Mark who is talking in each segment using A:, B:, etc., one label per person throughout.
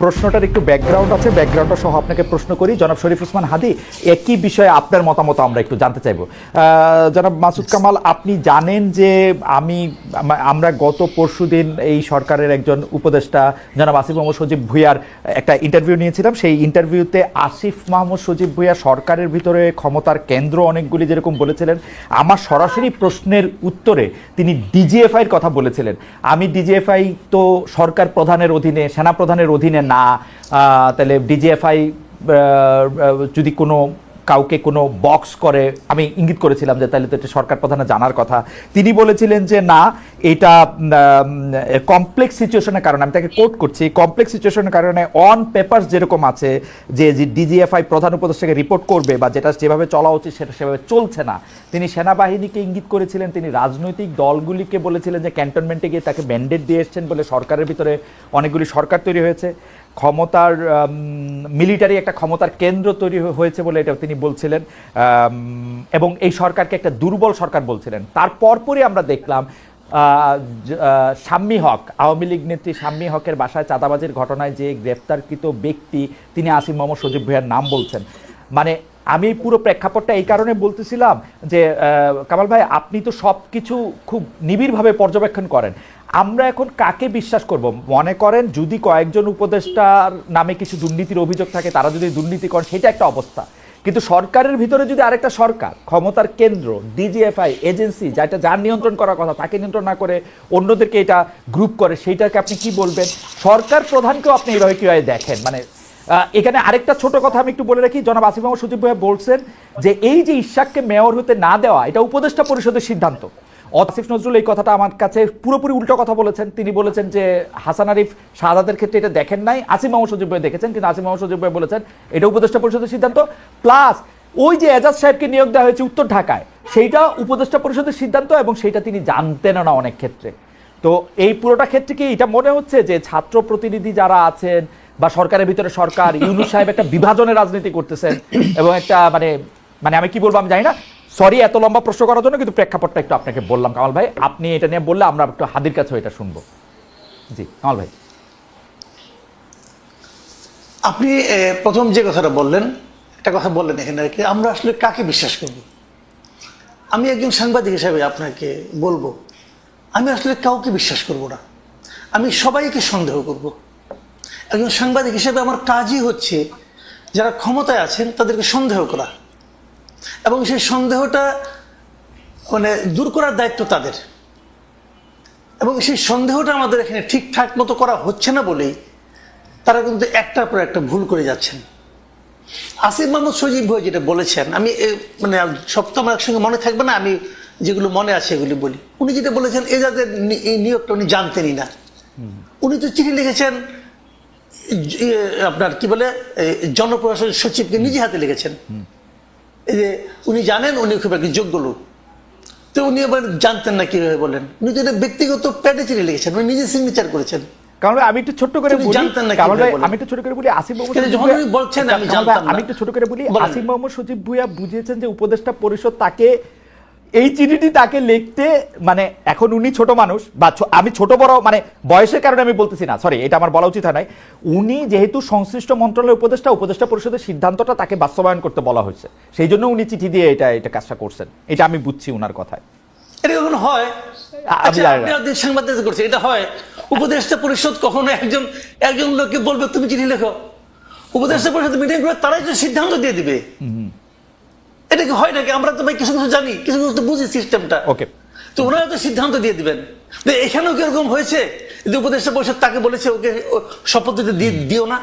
A: প্রশ্নটার একটু ব্যাকগ্রাউন্ড আছে ব্যাকগ্রাউন্ডটা সহ আপনাকে প্রশ্ন করি। জনাব শরীফ উসমান হাদি একই বিষয়ে আপনার মতামত আমরা একটু জানতে চাইব। জনাব মাসুদ কামাল আপনি জানেন যে আমি আমরা গত পরশুদিন এই সরকারের একজন উপদেষ্টা জনাব আসিফ মোহাম্মদ সজীব ভুইয়ার একটা ইন্টারভিউ নিয়েছিলাম। সেই ইন্টারভিউতে আসিফ মাহমুদ সজীব ভুইয়া সরকারের ভিতরে ক্ষমতার কেন্দ্র অনেকগুলি যেরকম বলেছিলেন আমার সরাসরি প্রশ্নের উত্তরে তিনি ডিজিএফআই এর কথা বলেছিলেন। আমি ডিজিএফআই তো সরকার প্রধানের অধীনে সেনা প্রধানের অধীনে না তাহলে ডিজিএফআই যদি কোনো কাউকে কোনো বক্স করে, আমি ইঙ্গিত করেছিলাম যে তাহলে তো এটা সরকার প্রধানে জানার কথা। তিনি বলেছিলেন যে, না, এটা কমপ্লেক্স সিচুয়েশনের কারণে, আমি তাকে কোট করছি কমপ্লেক্স সিচুয়েশনের কারণে অন পেপার যেরকম আছে, যে ডিজিএফআই প্রধান উপদেষ্টাকে রিপোর্ট করবে বা যেটা যেভাবে চলা উচিত, সেটা সেভাবে চলছে না। তিনি সেনাবাহিনীকে ইঙ্গিত করেছিলেন, তিনি রাজনৈতিক দলগুলিকে বলেছিলেন যে ক্যান্টনমেন্টে গিয়ে তাকে ব্যান্ডেড দিয়ে এসছেন বলে সরকারের ভিতরে অনেকগুলি সরকার তৈরি হয়েছে। ক্ষমতার মিলিটারি একটা ক্ষমতার কেন্দ্র তৈরি হয়েছে বলে এটা তিনি বলছিলেন এবং এই সরকারকে একটা দুর্বল সরকার বলছিলেন। তার পরপরই আমরা দেখলাম শাম্মী হক, আওয়ামী লীগ নেত্রী শাম্মী হকের বাসায় চাঁদাবাজির ঘটনায় যে গ্রেফতারকৃত ব্যক্তি, তিনি আসিম মোহাম্মদ সজীব ভুইয়ার নাম বলছেন। মানে আমি পুরো প্রেক্ষাপটটা এই কারণে বলতেছিলাম যে কামাল ভাই, আপনি তো সব কিছু খুব নিবিড়ভাবে পর্যবেক্ষণ করেন। আমরা এখন কাকে বিশ্বাস করব? মনে করেন যদি কয়েকজন উপদেষ্টার নামে কিছু দুর্নীতির অভিযোগ থাকে, তারা যদি দুর্নীতি করেন, সেটা একটা অবস্থা। কিন্তু সরকারের ভিতরে যদি আরেকটা সরকার, ক্ষমতার কেন্দ্র, ডিজিএফআই, এজেন্সি যেটা যার নিয়ন্ত্রণ করার কথা, তাকে নিয়ন্ত্রণ না করে অন্যদেরকে এটা গ্রুপ করে, সেইটাকে আপনি কি বলবেন? সরকার প্রধানকেও আপনি এইভাবে কীভাবে দেখেন? মানে এখানে আরেকটা ছোট কথা আমি একটু বলে রাখি, জনাব আসিফ মোহাম্মদ সজীব ভাইয়া বলছেন যে এই যে ইশাককে মেয়র হতে না দেওয়া, এটা উপদেষ্টা পরিষদের সিদ্ধান্ত। আসিফ নজরুল এই কথাটা আমার কাছে পুরোপুরি উল্টো কথা বলেছেন। তিনি বলেছেন যে হাসান আরিফ শাহাদাতের ক্ষেত্রে এটা দেখেন নাই। আসিফ মোহাম্মদ সজীব ভাই দেখেছেন, কিন্তু আসিফ মোহাম্মদ সজীব ভাই বলেছেন এটা উপদেষ্টা পরিষদের সিদ্ধান্ত। প্লাস ওই যে এজাজ সাহেবকে নিয়োগ দেওয়া হয়েছে উত্তর ঢাকায়, সেইটা উপদেষ্টা পরিষদের সিদ্ধান্ত এবং সেইটা তিনি জানতেন না অনেক ক্ষেত্রে। তো এই পুরোটা ক্ষেত্রে কি এটা মনে হচ্ছে যে ছাত্র প্রতিনিধি যারা আছেন বা সরকারের ভিতরে সরকার, ইউনুস সাহেব একটা বিভাজনের রাজনীতি করতেছেন এবং একটা মানে মানে আমি কি বলব আমি জানি না সরি এত লম্বা প্রশ্ন করার জন্য কিন্তু প্রেক্ষাপটটা একটু আপনাকে বললাম। কামাল ভাই, আপনি এটা নিয়ে বললে আমরা একটু হাদির কাছেও এটা শুনব। জি, কামাল ভাই।
B: আপনি প্রথম যে কথাটা বললেন, একটা কথা বললেন এখানে আর কি আমরা আসলে কাকে বিশ্বাস করব? আমি একজন সাংবাদিক হিসাবে আপনাকে বলব, আমি আসলে কাউকে বিশ্বাস করব না। আমি সবাইকে সন্দেহ করব। একজন সাংবাদিক হিসেবে আমার কাজই হচ্ছে, যারা ক্ষমতায় আছেন তাদেরকে সন্দেহ করা। এবং সেই সন্দেহটা মানে দূর করার দায়িত্ব তাদের। এবং সেই সন্দেহটা আমাদের এখানে ঠিকঠাক মতো করা হচ্ছে না বলেই তারা কিন্তু একটার পর একটা ভুল করে যাচ্ছেন। আসিফ মাহমুদ সজীব ভাই যেটা বলেছেন, আমি মানে সপ্তম একসঙ্গে মনে থাকবে না, আমি যেগুলো মনে আছে এগুলি বলি। উনি যেটা বলেছেন, এ যাদের এই নিয়োগটা উনি জানতেনই না। উনি তো চিঠি লিখেছেন আপনার কি বলে জনপ্রশাসন সচিবকে নিজে হাতে লিখেছেন। যে উনি জানেন উনি খুব একটা যোগ্য লোক তো উনি আবার জানতেন না কীভাবে বলেন উনি তো এটা ব্যক্তিগত প্যাডে চিঠি লিখেছেন উনি নিজে সিগনেচার করেছেন
A: কারণ আমি একটু ছোট্ট করে বলি? আমি একটু ছোট করে বলি আসিফ মোহাম্মদ
B: বলছেন আমি জানতাম
A: আমি একটু ছোট করে বলি। আসিফ মোহাম্মদ সজীব ভুইয়া বুঝিয়েছেন যে উপদেষ্টা পরিষদ তাকে এই চিঠিটি তাকে লিখতে মানে এখন উনি ছোট মানুষ বা আমি ছোট বড় মানে বয়সের কারণে আমি বলতেছি না সরি এটা আমার বলা উচিত হয় নাই। উনি যেহেতু সংশ্লিষ্ট মন্ত্রণালয়ের উপদেষ্টা উপদেষ্টা পরিষদের সিদ্ধান্তটা তাকে বাস্তবায়ন করতে বলা হয়েছে। সেই জন্য উনি চিঠি দিয়ে এটা এটা কাজটা করছেন। এটা আমি বুঝছি উনার কথায়।
B: এটা কখন হয়? আচ্ছা, এটা হয়। উপদেষ্টা পরিষদ কখনো একজন একজন লোককে বলবে তুমি চিঠি লেখো। উপদেষ্টা পরিষদ মিটিং করে তারাই তো সিদ্ধান্ত দিয়ে দিবে। এটা কি হয় নাকি? আমরা তো ভাই কিছু কিছু জানি কিছু কিছু তো বুঝি সিস্টেমটা
A: ওকে
B: তো ওনারা তো সিদ্ধান্ত দিয়ে দিবেন। এখানেও কি এরকম হয়েছে? যে উপদেষ্টা পরিষদ তাকে বলেছে ওকে শপথ দিতে দিয়ে দিও না?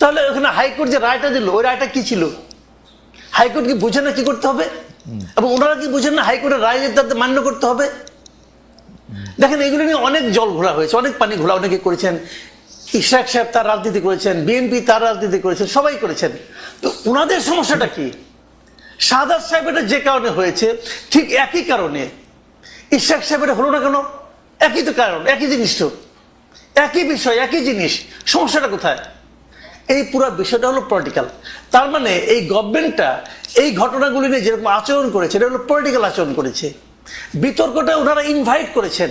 B: তাহলে ওখানে হাইকোর্ট যে রায়টা দিল ওই রায়টা কি ছিল? হাইকোর্ট কি বুঝে না কি করতে হবে? এবং ওনারা কি বুঝেন না হাইকোর্টের রায় তাদের মান্য করতে হবে? দেখেন এগুলো নিয়ে অনেক জল ঘোলা হয়েছে অনেক পানি ঘোলা অনেকে করেছেন। ইশরাক সাহেব তার রাজনীতি করেছেন বিএনপি তার রাজনীতি করেছেন সবাই করেছেন। তো ওনাদের সমস্যাটা কি? সাদাত সাহেব এটা যে কারণে হয়েছে, ঠিক একই কারণে। ইশরাক সাহেব এটা হলো না কেন? একই তো কারণ, একই জিনিস তো। একই বিষয়, একই জিনিস। সমস্যাটা কোথায়? এই পুরো বিষয়টা হলো পলিটিক্যাল তার মানে এই গভর্নমেন্টটা এই ঘটনাগুলি নিয়ে যেরকম আচরণ করেছে, এটা হলো পলিটিক্যাল আচরণ করেছে। বিতর্কটা ওনারা ইনভাইট করেছেন।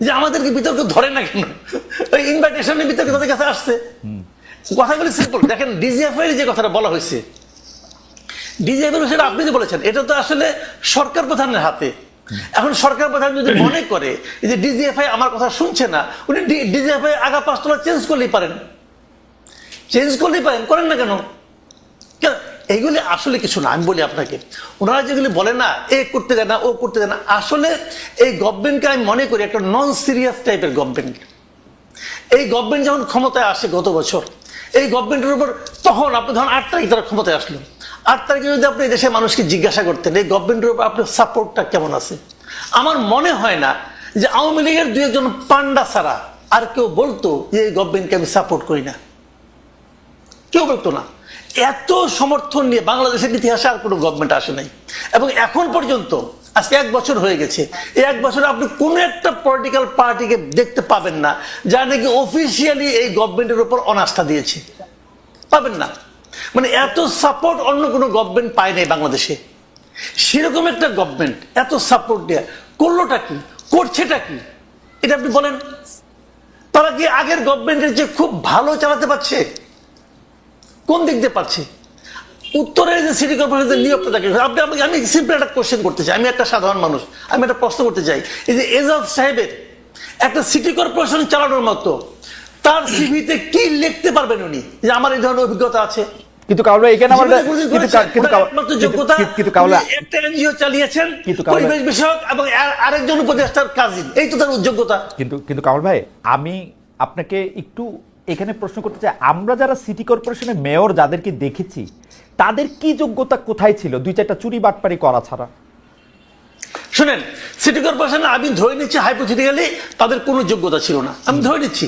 B: যে আমাদেরকে বিতর্ক ধরে না কেন? ওই ইনভাইটেশনের বিতর্ক তাদের কাছে আসছে। কথাগুলি সিম্পল দেখেন ডিজিএফ এর যে কথাটা বলা হয়েছে এর সেটা আপনি যে বলেছেন, এটা তো আসলে সরকার প্রধানের হাতে। এখন সরকার প্রধান যদি মনে করে যে ডিজিএফআই আমার কথা শুনছে না, উনি ডিজিএফআই আগা পাঁচতলা চেঞ্জ করলেই পারেন। চেঞ্জ করলেই পারেন, করেন না কেন? এইগুলি আসলে কিছু না, আমি বলি আপনাকে। ওনারা যেগুলি বলে না, এ করতে দেয় না, ও করতে দেয় না, আসলে এই গভর্নমেন্টকে আমি মনে করি একটা নন সিরিয়াস টাইপের গভর্নমেন্ট এই গভর্নমেন্ট যখন ক্ষমতায় আসে গত বছর, এই গভর্নমেন্টের উপর তখন আপনি ধরুন আট তারিখ তারা ক্ষমতায় আসলো আট তারিখে যদি আপনি দেশের মানুষকে জিজ্ঞাসা করতেন, এই গভর্নমেন্টের উপর আপনার সাপোর্টটা কেমন আছে? আমার মনে হয় না যে আওয়ামী লীগের দুই একজন পান্ডা ছাড়া আর কেউ বলতো যে এই গভর্নমেন্টকে আমি সাপোর্ট করি না। কেউ বলতো না। এত সমর্থন নিয়ে বাংলাদেশের ইতিহাসে আর কোনো গভর্নমেন্ট আসে নাই। এবং এখন পর্যন্ত, আজকে এক বছর হয়ে গেছে, এই এক বছরে আপনি কোনো একটা পলিটিক্যাল পার্টিকে দেখতে পাবেন না যারা নাকি অফিসিয়ালি এই গভর্নমেন্টের উপর অনাস্থা দিয়েছে। পাবেন না। মানে এত সাপোর্ট অন্য কোনো গভর্নমেন্ট পায় নাই বাংলাদেশে। সেরকম একটা গভর্নমেন্ট এত সাপোর্ট দেয়া। করলোটা কি? করছেটা কি? এটা আপনি বলেন। তারা কি আগের গভর্নমেন্টের যে খুব ভালো চালাতে পারছে? কোন দিক দিয়ে পারছে? উত্তরের যে সিটি কর্পোরেশনের নিয়োগটা থাকে আপনি আমাকে আমি সিম্পল একটা কোশ্চেন করতে চাই। আমি একটা সাধারণ মানুষ। আমি একটা প্রশ্ন করতে চাই। এই যে এজাজ সাহেবের একটা সিটি কর্পোরেশন চালানোর মতো, তার সিভিতে কি লিখতে পারবেন উনি? যে আমার এই ধরনের অভিজ্ঞতা আছে।
A: কিন্তু কাউলা এখানে আমার কিন্তু কিন্তু কিন্তু- কাউলা
B: একটা এনজিও চালিয়েছেন
A: কিন্তু
B: পরিবেশ বিষয়ক এবং আরেকজন উপদেষ্টার কাজিন এই তো তার যোগ্যতা
A: কিন্তু কিন্তু কামাল ভাই আমি আপনাকে একটু এখানে প্রশ্ন করতে চাই। আমরা যারা সিটি কর্পোরেশনের মেয়র যাদেরকে দেখেছি তাদের কি যোগ্যতা কোথায় ছিল? দুই চারটা চুরি বাটপারি করা ছাড়া।
B: শুনেন সিটি কর্পোরেশন আমি ধরে নিচ্ছি হাইপোথেটিক্যালি তাদের কোনো যোগ্যতা ছিল না। আমি ধরে নিচ্ছি।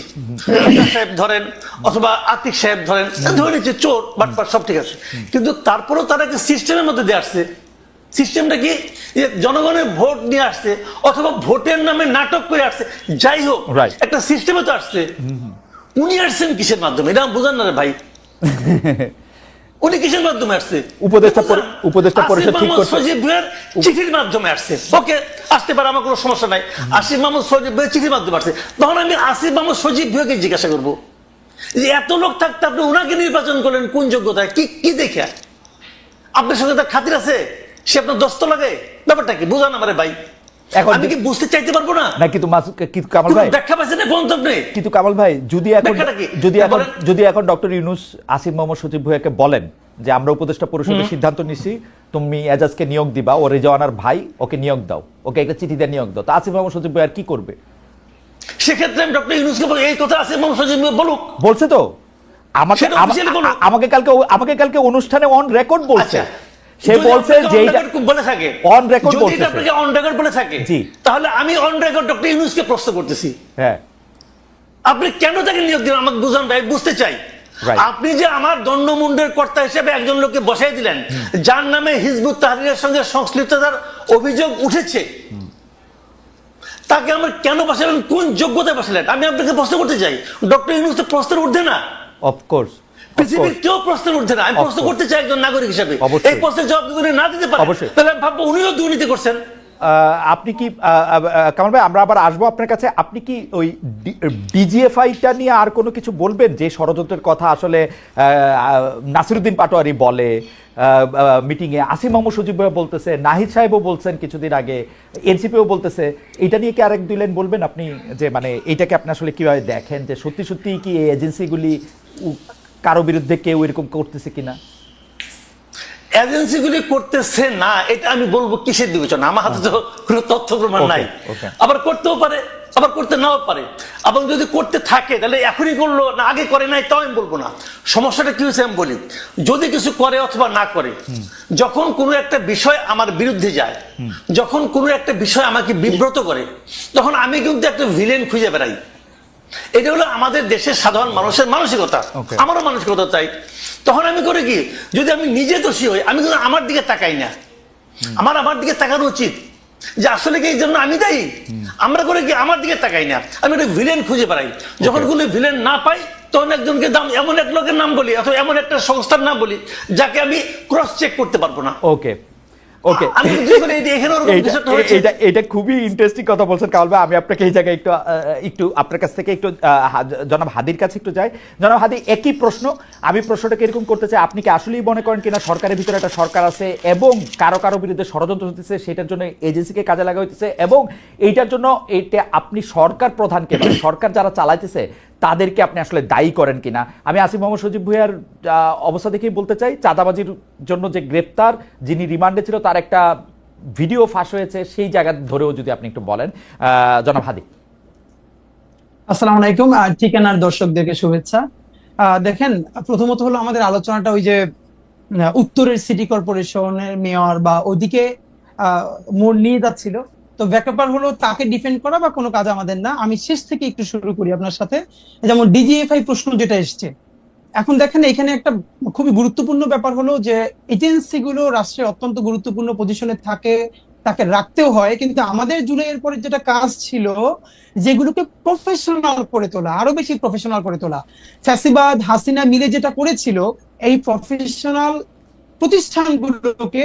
B: সাহেব ধরেন অথবা আতিক সাহেব ধরেন ধরে নিচ্ছি চোর বাটপার সব ঠিক আছে। কিন্তু তারপরেও তারা কি সিস্টেমের মধ্যে দিয়ে আসছে। সিস্টেমটা কি? যে জনগণের ভোট নিয়ে আসছে অথবা ভোটের নামে নাটক করে আসছে। যাই হোক. একটা সিস্টেমে তো আসছে। উনি আসছেন কিসের মাধ্যমে? এটা বুঝান না রে ভাই। উনি কিসের মাধ্যমে আসছে?
A: উপদেষ্টা উপদেষ্টা পরিষদ ঠিক করছে।
B: সজীব ভাইয়ের চিঠির মাধ্যমে আসছে। ওকে আসতে পারে আমার কোনো সমস্যা নাই। আসিফ মাহমুদ সজীব ভাইয়ের চিঠির মাধ্যমে আসছে। তখন আমি আসিফ মাহমুদ সজীব ভাইকে জিজ্ঞাসা করব যে এত লোক থাকতে আপনি ওনাকে নির্বাচন করলেন কোন যোগ্যতায়? কি কি দেখে? আপনার সঙ্গে তার খাতির আছে? সে আপনার দস্ত লাগে? ব্যাপারটা কি? বুঝান আমারে ভাই।
A: এখন
B: আমি কি বুঝতে চাইতে পারব না?
A: না কিন্তু মাসুদ কিন্তু কামাল ভাই
B: ব্যাখ্যা পাচ্ছেন না গন্তব্য নেই?
A: কিন্তু কামাল ভাই যদি এখন যদি এখন যদি এখন ডক্টর ইউনুস আসিফ মোহাম্মদ সচিব ভুয়াকে বলেন যে আমরা উপদেষ্টা পরিষদের সিদ্ধান্ত নিছি তুমি এজাজকে নিয়োগ দিবা ও রেজওয়ানার ভাই ওকে নিয়োগ দাও ওকে একটা চিঠি দিয়ে নিয়োগ দাও। তা আসিফ মোহাম্মদ সচিব ভুয়া কি করবে?
B: সেক্ষেত্রে আমি ডক্টর ইউনুসকে বলি, এই কথা আসিফ বলুক।
A: বলছে তো? আমাকে। আমাকে কালকে আমাকে কালকে অনুষ্ঠানে অন রেকর্ড বলছে।
B: আচ্ছা।
A: সে বলছে
B: আপনাকে
A: যে
B: on
A: এইটা-
B: record বলে থাকে
A: বলছে
B: এটা আপনাকে অন রেকর্ড বলে থাকে তাহলে আমি অন রেকর্ড ডক্টর ইউনুসকে প্রশ্ন করতেছি।
A: হ্যাঁ।
B: আপনি কেন তাকে নিয়োগ দিলেন? আমাকে বুঝান ভাই বুঝতে চাই। আপনি যে আমার দণ্ডমুন্ডের কর্তা হিসেবে একজন লোককে বসাই দিলেন যার নামে হিজবুত তাহরিরের সঙ্গে সংশ্লিষ্টতার অভিযোগ উঠেছে তাকে আমার কেন বসালেন? কোন যোগ্যতায় বসালেন? আমি আপনাকে প্রশ্ন করতে চাই। ডক্টর ইউনুস তো প্রশ্নের ঊর্ধ্বে না?
A: অফকোর্স
B: পৃথিবীর কেউ প্রশ্নের ঊর্ধ্বে না। আমি প্রশ্ন করতে চাই একজন নাগরিক হিসেবে। এই প্রশ্নের জবাব যদি না দিতে পারেন। তাহলে আমি ভাববো উনিও দুর্নীতি করছেন।
A: আপনি কি কামাল ভাই আমরা আবার আসব আপনার কাছে। আপনি কি ওই ডিজিএফআইটা নিয়ে আর কোনো কিছু বলবেন? যে ষড়যন্ত্রের কথা আসলে নাসিরুদ্দিন পাটোয়ারি বলে মিটিংয়ে আসিম মোহাম্মদ সজিব ভাই বলতেছে নাহিদ সাহেবও বলছেন কিছুদিন আগে এনসিপিও বলতেছে। এটা নিয়ে কি আরেক দুই লাইন বলবেন আপনি? যে মানে এইটাকে আপনি আসলে কীভাবে দেখেন? যে সত্যি সত্যি কি এই এজেন্সিগুলি কারও বিরুদ্ধে কেউ এরকম করতেছে কিনা?
B: এজেন্সিগুলি করতেছে না এটা আমি বলব কিসের বিবেচনা? আমার হাতে তো কোনো তথ্য প্রমাণ নাই। আবার করতেও পারে আবার করতে নাও পারে। এবং যদি করতে থাকে তাহলে এখনই করল না আগে করে নাই তাও আমি বলব না। সমস্যাটা কি হয়েছে আমি বলি যদি কিছু করে অথবা না করে যখন কোনো একটা বিষয় আমার বিরুদ্ধে যায় যখন কোনো একটা বিষয় আমাকে বিব্রত করে তখন আমি কিন্তু একটা ভিলেন খুঁজে বেড়াই। এটা হলো আমাদের দেশের সাধারণ মানুষের মানসিকতা। আমারও মানসিকতা তাই তখন আমি করে কি যদি আমি নিজে দোষী হই আমি কিন্তু আমার দিকে তাকাই না। আমার আমার দিকে তাকানো উচিত। যে আসলে কি এই জন্য আমি দায়ী? আমরা করে কি আমার দিকে তাকাই না। আমি একটা ভিলেন খুঁজে বেড়াই। যখন কোনো ভিলেন না পাই তখন একজনকে দাম এমন এক লোকের নাম বলি অথবা এমন একটা সংস্থার নাম বলি যাকে আমি ক্রস চেক করতে পারব না।
A: ওকে ওকে। এটা খুবই ইন্টারেস্টিং কথা বলছেন। আমি আপনাকে এই জায়গায় একটু একটু আপনার কাছ থেকে একটু জনাব হাদির কাছে একটু যাই। জনাব হাদি একই প্রশ্ন। আমি প্রশ্নটাকে এরকম করতে চাই আপনি কি আসলেই মনে করেন কিনা সরকারের ভিতরে একটা সরকার আছে এবং কারও কারও বিরুদ্ধে ষড়যন্ত্র হতেছে সেটার জন্য এজেন্সিকে কাজে লাগা হইতেছে এবং এইটার জন্য এটা আপনি সরকার প্রধানকে মানে সরকার যারা চালাইতেছে তাদেরকে আপনি আসলে দায়ী করেন কিনা? আমি আসিফ মোহাম্মদ সজিব ভুইয়ার অবস্থা দেখেই বলতে চাই, চাঁদাবাজির জন্য যে গ্রেপ্তার, যিনি রিমান্ডে ছিল, তার একটা ভিডিও ফাঁস হয়েছে, সেই জায়গা ধরেও যদি আপনি একটু বলেন। জনাব হাদি।
C: আসসালামু আলাইকুম ঠিকানার দর্শকদেরকে শুভেচ্ছা। দেখেন, প্রথমত হলো আমাদের আলোচনাটা ওই যে উত্তরের সিটি কর্পোরেশনের মেয়র বা ওদিকে মোড় নিয়ে যাচ্ছিল। তো ব্যাপার হলো তাকে ডিফেন্ড করা বা কোনো কাজ আমাদের না। আমি শেষ থেকে একটু শুরু করি আপনার সাথে। যেমন ডিজিএফআই প্রশ্ন যেটা এসছে। এখন দেখেন এখানে একটা খুবই গুরুত্বপূর্ণ ব্যাপার হলো যে এজেন্সিগুলো রাষ্ট্রের অত্যন্ত গুরুত্বপূর্ণ পজিশনে থাকে, তাকে রাখতেও হয়। কিন্তু আমাদের জুলাইয়ের পরে যেটা কাজ ছিল, যেগুলোকে প্রফেশনাল করে তোলা, আরও বেশি প্রফেশনাল করে তোলা। ফ্যাসিবাদ, হাসিনা মিলে যেটা করেছিল, এই প্রফেশনাল প্রতিষ্ঠানগুলোকে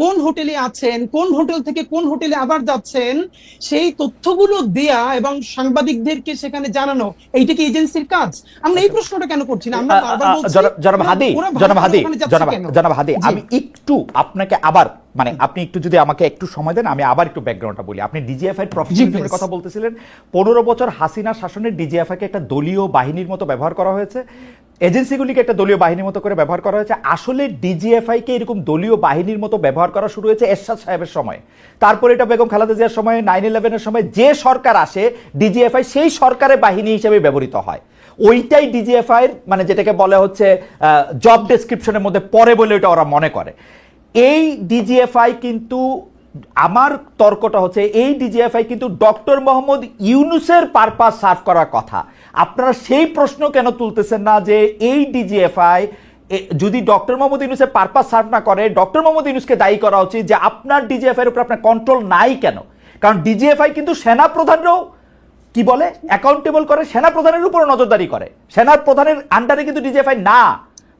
C: কোন হোটেলে আছেন কোন হোটেল থেকে কোন হোটেলে আবার যাচ্ছেন সেই তথ্যগুলো দেয়া এবং সাংবাদিকদেরকে সেখানে জানানো এইটা কি এজেন্সির কাজ? আমরা এই প্রশ্নটা কেন করছি না? আমরা বারবার বলছি
A: জনাব- জনাব হাদি জনাব হাদি জনাব হাদি আমি একটু আপনাকে আবার মানে আপনি একটু যদি আমাকে একটু সময় দেন আমি আবার একটু ব্যাকগ্রাউন্ডটা বলি। আপনি ডিজিএফআই প্রফেশনালিজমের
C: please.
A: কথা বলতেছিলেন পনেরো বছর হাসিনা শাসনের ডিজিএফআই কে একটা দলীয় বাহিনীর মতো ব্যবহার করা হয়েছে। এজেন্সিগুলিকে একটা দলীয় বাহিনীর মতো করে ব্যবহার করা হয়েছে। আসলে ডিজিএফআই কে এরকম দলীয় বাহিনীর মতো ব্যবহার করা শুরু হয়েছে এরশাদ সাহেবের সময়। তারপরে এটা বেগম খালেদা জিয়ার সময় নাইন ইলেভেনের সময় যে সরকার আসে ডিজিএফআই সেই সরকারের বাহিনী হিসেবে ব্যবহৃত হয়। ওইটাই ডিজিএফআই এর মানে যেটাকে বলা হচ্ছে জব ডেসক্রিপশনের মধ্যে পড়ে বলে ওটা ওরা মনে করে। এই ডিজিএফআই কিন্তু আমার তর্কটা হচ্ছে এই ডিজিএফআই কিন্তু ডক্টর মোহাম্মদ ইউনুসের পারপাস সার্ভ করার কথা। আপনারা সেই প্রশ্ন কেন তুলতেছেন না যে এই ডিজিএফআই যদি ডক্টর মোহাম্মদ ইউনুসের পারপাস সার্ভ না করে, ডক্টর মোহাম্মদ ইউনুসকে দায়ী করা উচিত যে আপনার ডিজিএফআই এর উপর আপনার কন্ট্রোল নাই কেন? কারণ ডিজিএফআই কিন্তু সেনা প্রধানরাও কি বলে? অ্যাকাউন্টেবল করে সেনা প্রধানের উপর নজরদারি করে। সেনা প্রধানের আন্ডারে কিন্তু ডিজিএফআই না।